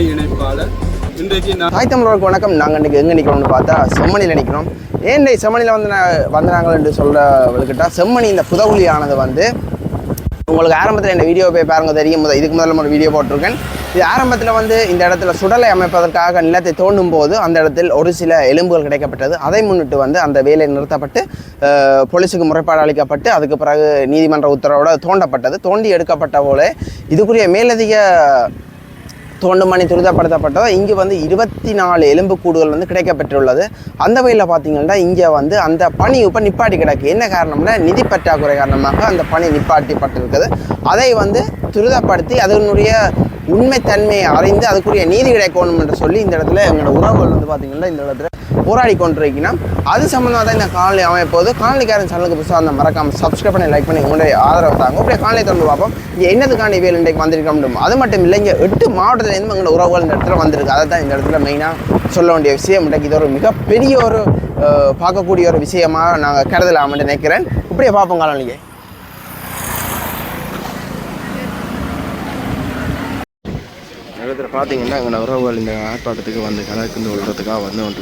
ஆதரவாளர் இன்றைக்கு நான் தாய் தமிழர்களுக்கு வணக்கம். நாங்கள் இன்றைக்கி எங்கே நிற்கிறோம்னு பார்த்தா செம்மணியில் நிற்கிறோம் ஏன் டேய் செம்மணியில் வந்து வந்தாங்கள் என்று சொல்கிறவர்கிட்ட செம்மணி இந்த புதவுலியானது வந்து உங்களுக்கு ஆரம்பத்தில் இந்த வீடியோ போய் பாருங்க தெரியும். முத- இதுக்கு முதல்ல ஒரு வீடியோ போட்டிருக்கேன். இது ஆரம்பத்தில் வந்து இந்த இடத்துல சுடலை அமைப்பதற்காக நிலத்தை தோண்டும் போது அந்த இடத்தில் ஒரு சில எலும்புகள் கிடைக்கப்பட்டது. அதை முன்னிட்டு வந்து அந்த வேலை நிறுத்தப்பட்டு போலீஸுக்கு முறைப்பாடு அளிக்கப்பட்டு அதுக்கு பிறகு நீதிமன்ற உத்தரவோட தோண்டப்பட்டது. தோண்டி எடுக்கப்பட்ட போல இதுக்குரிய மேலதிக தோண்டுமணி துரிதப்படுத்தப்பட்டதோ இங்கே வந்து இருபத்தி நாலு எலும்புக்கூடுகள் வந்து கிடைக்கப்பெற்றுள்ளது. அந்த வகையில் பார்த்தீங்கன்னா இங்கே வந்து அந்த பணி இப்போ நிப்பாட்டி கிடக்கு. என்ன காரணம்னா நிதி பற்றாக்குறை காரணமாக அந்த பணி நிப்பாட்டிப்பட்டிருக்குது. அதை வந்து துரிதப்படுத்தி அதனுடைய உண்மைத்தன்மையை அறிந்து அதுக்குரிய நீதி கிடைக்கணும் என்று சொல்லி இந்த இடத்துல எங்களோட உறவுகள் வந்து பார்த்தீங்கன்னா இந்த இடத்துல போராடி கொண்டிருக்கீங்கன்னா அது சம்மந்தமாக தான் இந்த காணொலி அமைப்போது காணொலிக்காரன் சேனலுக்கு புதுசாக அந்த மறக்காம சப்ஸ்கிரைப் பண்ணி லைக் பண்ணி உங்களுடைய ஆதரவு தாங்க. அப்படியே காணொலி தொடர்ந்து பார்ப்போம். இங்கே என்னதுக்கான வேலை இன்றைக்கு வந்திருக்கோம் அது மட்டும் இல்லை இங்கே எட்டு மாவட்டத்துலேருந்து எங்களோட உறவுகள் இந்த இடத்துல வந்திருக்கு. அதை தான் இந்த இடத்துல மெயினாக சொல்ல வேண்டிய விஷயம். இன்றைக்கு இது ஒரு மிகப்பெரிய ஒரு பார்க்கக்கூடிய ஒரு விஷயமாக நாங்கள் கருதலாம்னு நினைக்கிறேன். இப்படியே பார்ப்போம் காணொலியை பார்த்தீங்கன்னா எங்கள் உறவுகள் இந்த ஆர்ப்பாட்டத்துக்கு வந்து கலந்து விடுறதுக்காக வந்து கொண்டு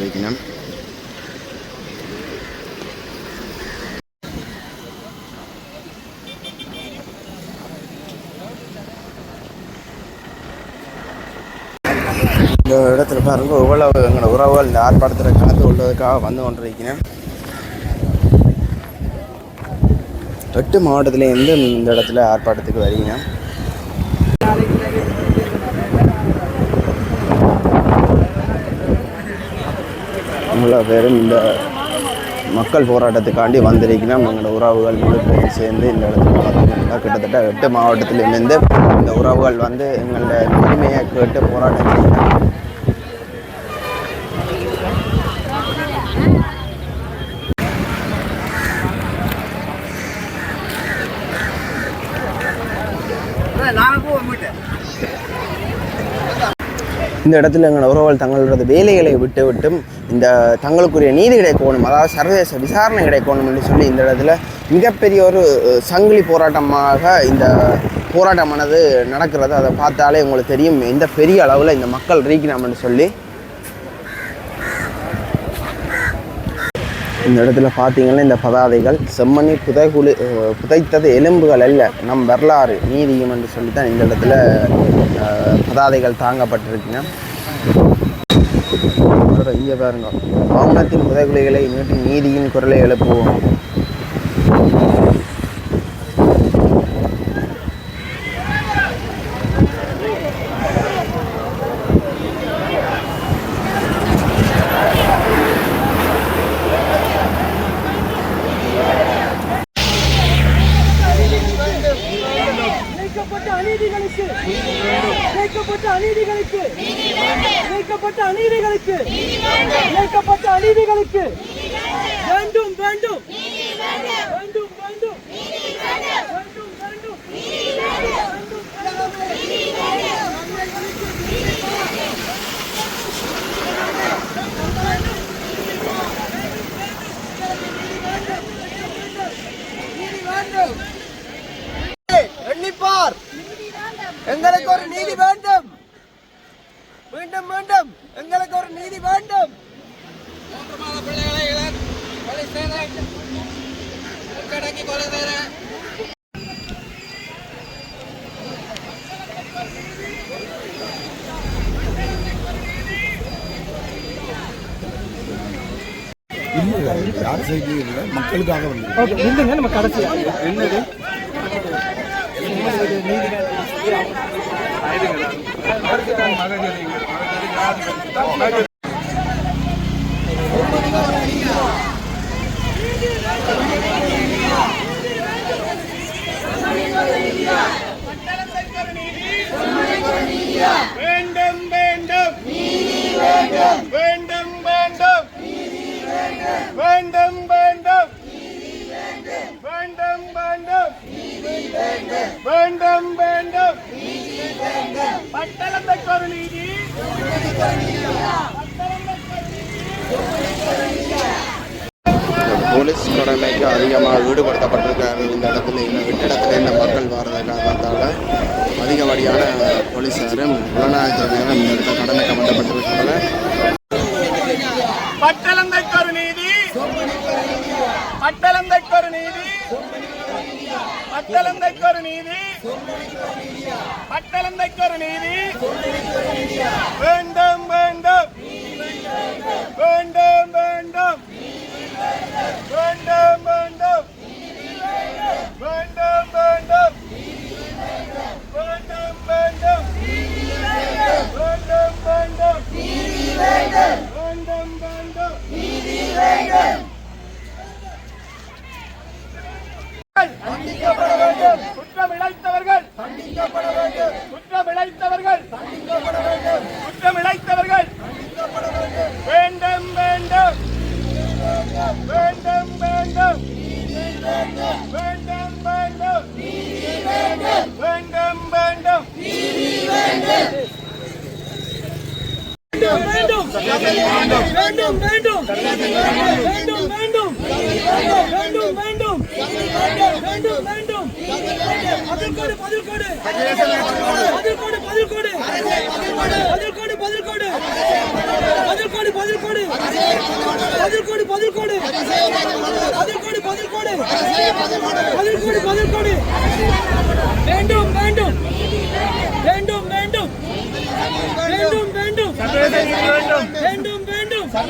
இந்த இடத்துல பாருங்க இவ்வளவு எங்களோட உறவுகள் இந்த ஆர்ப்பாட்டத்தில் கலந்து கொள்வதற்காக வந்து கொண்டிருக்கிறேன். எட்டு மாவட்டத்துலேருந்து இந்த இடத்துல ஆர்ப்பாட்டத்துக்கு வரீங்க இவ்வளோ பேரும் இந்த மக்கள் போராட்டத்துக்காண்டி வந்திருக்கிறோம். எங்களோட உறவுகள் முழு பேரும் சேர்ந்து இந்த இடத்துல பார்த்தீங்கன்னா கிட்டத்தட்ட எட்டு மாவட்டத்திலிருந்து இந்த உறவுகள் வந்து எங்களோட உரிமையை கேட்டு போராட்டம் செய்யணும் இந்த இடத்துல எங்களோட உறவுகள் தங்களோட வேலைகளை விட்டு விட்டும் இந்த தங்களுக்குரிய நீதி கிடைக்கணும் அதாவது சர்வதேச விசாரணை கிடைக்கணும் என்று சொல்லி இந்த இடத்துல மிகப்பெரிய ஒரு சங்கிலி போராட்டமாக இந்த போராட்டமானது நடக்கிறது. அதை பார்த்தாலே உங்களுக்கு தெரியும் எந்த பெரிய அளவில் இந்த மக்கள் ரீக்கணும்னு சொல்லி. இந்த இடத்துல பார்த்தீங்கன்னா இந்த பதாதைகள் செம்மணி புதைகுழி புதைத்தது எலும்புகள் அல்ல நம் வரலாறு நீதியும் என்று சொல்லி தான் இந்த இடத்துல பதாதைகள் தாங்கப்பட்டிருக்குங்க இங்கே பாருங்க. மௌனத்தின் உதகுலைகளை நீட்டி நீதியின் குரலை எழுப்புவோம். யார் செய்தி இல்லை மக்களுக்காக வந்து ஓகே இருந்துங்க நம்ம கடைசி. என்னது? மகஜரி வேண்டும் வேண்டும். வேண்டும் வேண்டும். வேண்டும் வேண்டும். வேண்டும் வேண்டும். வேண்டும் வேண்டும். பட்டணத்துக்கு ஒரு நீதி. போலீஸ் கடமைக்கு அதிகமாக ஈடுபடுத்தப்பட்டிருக்கார்கள் இந்த இடத்துல இந்த எட்டு இடத்துல இந்த மக்கள் வர்றது அதிகப்படியான போலீஸாரும் புலனாய்வுத்துறையினரும் இந்த இடத்துல கடமை கமட்டப்பட்டிருக்கிறார்கள் பட்டளந்தைக்கொரு நீதி பட்டளந்தைக்கொரு நீதி பட்டளந்தைக்கொரு நீதி பட்டளந்தைக்கொரு நீதி வேண்டும் வேண்டும். வேண்டும் வேண்டும். வேண்டும் வேண்டும் வேண்டும். வேண்டும் வேண்டும். வேண்டும் வேண்டும். வேண்டும் வேண்டும். வேண்டும் வேண்டும் பதில் கொடு பதில் கொடு பதில் கொடு பதில் கொடு பதில் கொடு பதில் கொடு பதில் கொடு பதில் கொடு பதில் கொடு பதில் கொடு பதில் கொடு பதில் கொடு பதில் கொடு பதில் கொடு வேண்டும் வேண்டும் வேண்டும் வேண்டும் வேண்டும் வேண்டும் வேண்டும்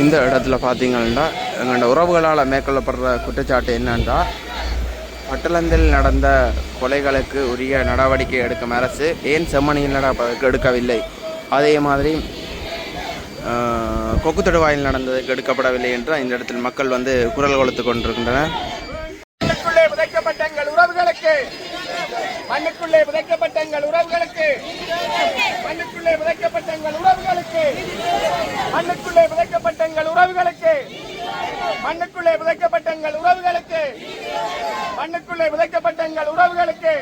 இந்த இடத்துல பார்த்தீங்கன்னா தங்களோட உறவுகளால் மேற்கொள்ளப்படுற குற்றச்சாட்டு என்னென்றால் பட்டலந்தில் நடந்த கொலைகளுக்கு உரிய நடவடிக்கை எடுக்கும் அரசு ஏன் செம்மணியில் நடப்பதற்கு எடுக்கவில்லை? அதே மாதிரி ஆஹ், கொக்கு தொடுவாயில் நடந்ததுக்கு எடுக்கப்படவில்லை என்று இந்த இடத்தில் மக்கள் வந்து குரல் கொடுத்து கொண்டிருக்கின்றனர். மண்ணுக்குள்ளே விதைக்கப்பட்ட எங்கள் உறவுகளுக்கு மண்ணுக்குள்ளே புதைக்கப்பட்ட எங்கள் உறவுகளுக்கு மண்ணுக்குள்ளே புதைக்கப்பட்ட எங்கள் உறவுகளுக்கு மண்ணுக்குள்ளே விதைக்கப்பட்ட எங்கள் உறவுகளுக்கு மண்ணுக்குள்ளே விதைக்கப்பட்ட எங்கள் உறவுகளுக்கு. மண்ணுக்குள்ளே விதைக்கப்பட்ட எங்கள் உறவுகளுக்கு.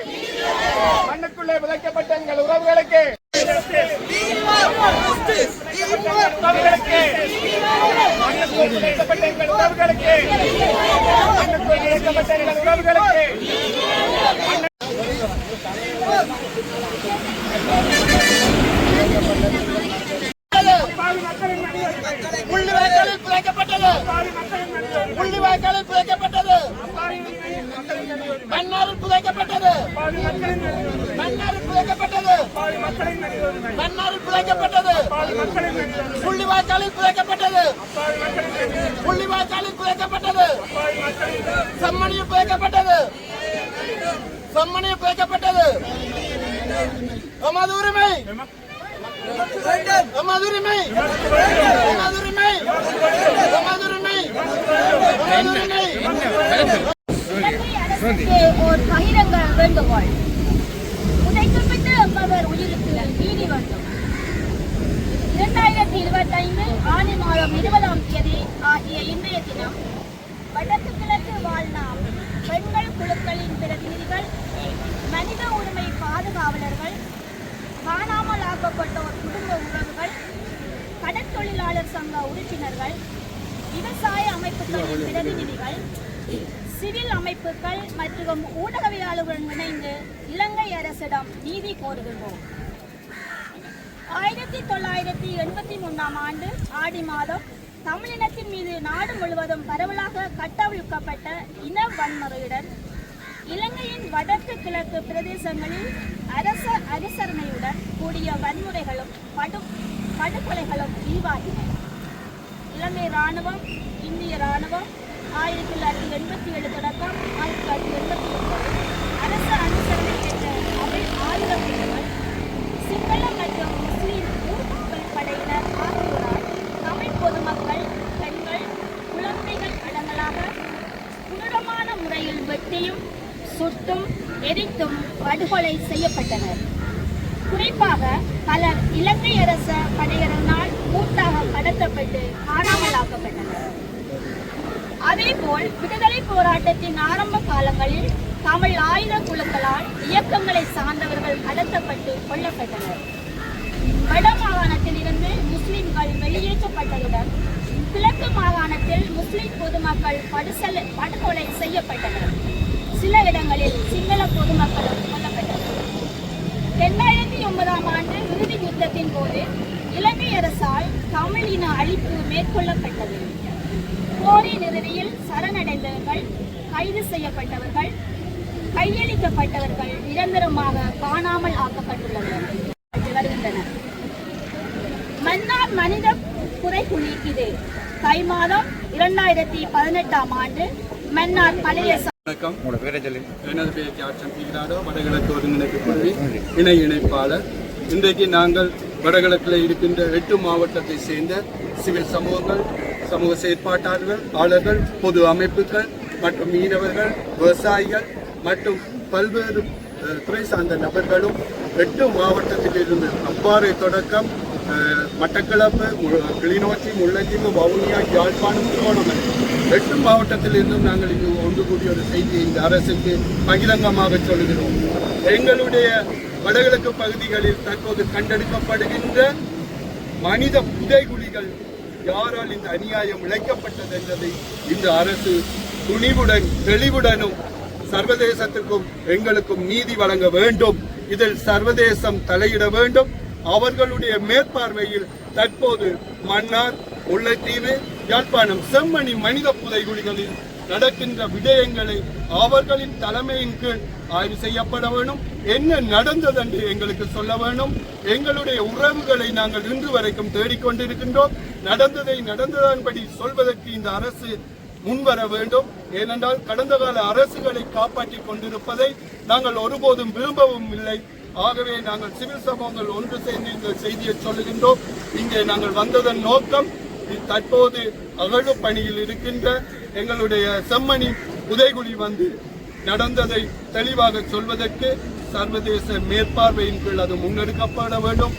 மண்ணுக்குள்ளே விதைக்கப்பட்ட எங்கள் உறவுகளுக்கு. உறவுகளுக்கு மண்ணுக்குள்ளே விதைக்கப்பட்ட எங்கள் உறவுகளுக்கு. விதைக்கப்பட்ட எங்கள் உறவுகளுக்கு முள்ளிவாய்க்காலில் புதைக்கப்பட்டது முள்ளிவாய்க்காலில் புதைக்கப்பட்டது. மன்னாரில் புதைக்கப்பட்டது. மன்னாரில் புதைக்கப்பட்டது. மன்னாரில் புதைக்கப்பட்டது. முள்ளிவாய்க்காலில் புதைக்கப்பட்டது. முள்ளிவாய்க்காலில் புதைக்கப்பட்டது. செம்மணியில் புதைக்கப்பட்டது. செம்மணியில் புதைக்கப்பட்டது. நமது உரிமை. நமது உரிமை. நமது உரிமை. நமது உரிமை. எமது உரிமை இலங்கை பகிரங்க வேண்டுகோள் புதைக்கப்பட்ட எம்பவர் உயிருக்கு நீதி வேண்டும் இரண்டாயிரத்தி இருபத்தைந்து ஆணி மாதம் இருபதாம் தேதி ஆகிய இன்றைய தினம் வடக்கு கிழக்கு வாழ்நாள் பெண்கள் குழுக்களின் பிரதிநிதிகள் மனித உரிமை பாதுகாவலர்கள் காணாமல் ஆக்கப்பட்டோர் குடும்ப உறவுகள் கடற்தொழிலாளர் சங்க உறுப்பினர்கள் விவசாய அமைப்புகளின் பிரதிநிதிகள் சிவில் அமைப்புகள் மற்றும் ஊடகவியலாளர்களுடன் இணைந்து இலங்கை அரசிடம் நீதி கோருகின்றோம். ஆயிரத்தி தொள்ளாயிரத்தி எண்பத்தி மூன்றாம் ஆண்டு ஆடி மாதம் தமிழினத்தின் மீது நாடு முழுவதும் பரவலாக கட்டவிழ்க்கப்பட்ட இன வன்முறையுடன் இலங்கையின் வடக்கு கிழக்கு பிரதேசங்களில் அரச அனுசரணையுடன் கூடிய வன்முறைகளும் படு படுகொலைகளும் தீவாகின இலங்கை ராணுவம் இந்திய ராணுவம் ஆயிரத்தி தொள்ளாயிரத்தி எண்பத்தி ஏழு தொடக்கம் ஆயிரத்தி தொள்ளாயிரத்தி எண்பத்தி ஒன்பது அரசு அனுசரணை பெற்ற தமிழ் ஆயுதம் சிங்கள மற்றும் முஸ்லீம் ஊர்காவல் படையினர் ஆகியோரால் தமிழ் பொதுமக்கள் பெண்கள் குழந்தைகள் அடங்கலாக கொடூரமான முறையில் வெட்டியும் சுட்டும் எரித்தும் படுகொலை செய்யப்பட்டனர். குறிப்பாக பலர் இலங்கை அரச படையினரால் கூட்டாக கடத்தப்பட்டு காணாமலாக்கப்பட்டனர். அதேபோல் விடுதலை போராட்டத்தின் ஆரம்ப காலங்களில் தமிழ் ஆயுத குழுக்களால் இயக்கங்களை சார்ந்தவர்கள் கடத்தப்பட்டு கொல்லப்பட்டனர். வட மாகாணத்தில் இருந்து முஸ்லிம்கள் வெளியேற்றப்பட்டதுடன் கிழக்கு மாகாணத்தில் முஸ்லிம் பொதுமக்கள் படுசல் படுகொலை செய்யப்பட்டனர். சில இடங்களில் சிங்கள பொதுமக்களும் கொல்லப்பட்டனர். இரண்டாயிரத்தி ஒன்பதாம் ஆண்டு இறுதி யுத்தத்தின் போது இலங்கை அரசால் தமிழ் இன அழிப்பு மேற்கொள்ளப்பட்டது. போரின் இறுதியில் சரணடைந்தவர்கள் கைது செய்யப்பட்டவர்கள் கையளிக்கப்பட்டவர்கள் நிரந்தரமாக காணாமல் ஆக்கப்பட்டுள்ளனர். வருகின்றனர். மன்னார் மனித குறைகுழி இது தை மாதம் இரண்டாயிரத்தி பதினெட்டாம் ஆண்டு மன்னார் பழைய ச- வணக்கம் எனது பெயர் ஜாக்சன். பீராடோ வடகிழக்கு ஒருங்கிணைப்பு பள்ளி இணை இணைப்பாளர். இன்றைக்கு நாங்கள் வடகிழக்கில் இருக்கின்ற எட்டு மாவட்டத்தை சேர்ந்த சிவில் சமூகங்கள் சமூக செயற்பாட்டாளர்கள் ஆளர்கள் பொது அமைப்புகள் மற்றும் மீனவர்கள் விவசாயிகள் மற்றும் பல்வேறு துறை சார்ந்த நபர்களும் எட்டு மாவட்டத்திலிருந்து அவ்வாறு தொடக்கம் மட்டக்களப்பு மு- கிளிநொச்சி முல்லைத்தீவு வவுனியா யாழ்ப்பாணம் திருவண்ணாமலை. எட்டு மாவட்டத்திலிருந்தும் நாங்கள் இங்கு ஒன்று கூடிய ஒரு செய்தியை இந்த அரசுக்கு பகிரங்கமாக சொல்கிறோம். எங்களுடைய வடகிழக்கு பகுதிகளில் தற்போது கண்டெடுக்கப்படுகின்ற மனித புதைகுழிகள் யாரால் இந்த அநியாயம் இழைக்கப்பட்டது என்பதை இந்த அரசு துணிவுடன் தெளிவுடனும் சர்வதேசத்திற்கும் எங்களுக்கும் நீதி வழங்க வேண்டும். இதில் சர்வதேசம் தலையிட வேண்டும். அவர்களுடைய மேற்பார்வையில் தற்போது மன்னார் முல்லைத்தீவு யாழ்ப்பாணம் செம்மணி மனித புதைகுழிகளில் நடக்கின்ற விடயங்களை அவர்களின் தலைமையின் கீழ் ஆய்வு செய்யப்பட வேண்டும் என்ன நடந்தது என்று எங்களுக்கு சொல்ல வேண்டும் எங்களுடைய உறவுகளை நாங்கள் இன்று வரைக்கும் தேடிக்கொண்டிருக்கின்றோம். நடந்ததை நடந்ததன்படி சொல்வதற்கு இந்த அரசு முன்வர வேண்டும். ஏனென்றால் கடந்த கால அரசுகளை காப்பாற்றிக் கொண்டிருப்பதை நாங்கள் ஒருபோதும் விரும்பவும் இல்லை. ஆகவே நாங்கள் சிவில் சமூகங்கள் ஒன்று சேர்ந்து இந்த செய்தியை சொல்லுகின்றோம். இங்கே நாங்கள் வந்ததன் நோக்கம் தற்போது அகழ்வு பணியில் இருக்கின்ற எங்களுடைய செம்மணி உதயகுடி வந்து நடந்ததை தெளிவாக சொல்வதற்கு சர்வதேச மேற்பார்வையின் கீழ் அது முன்னெடுக்கப்பட வேண்டும்.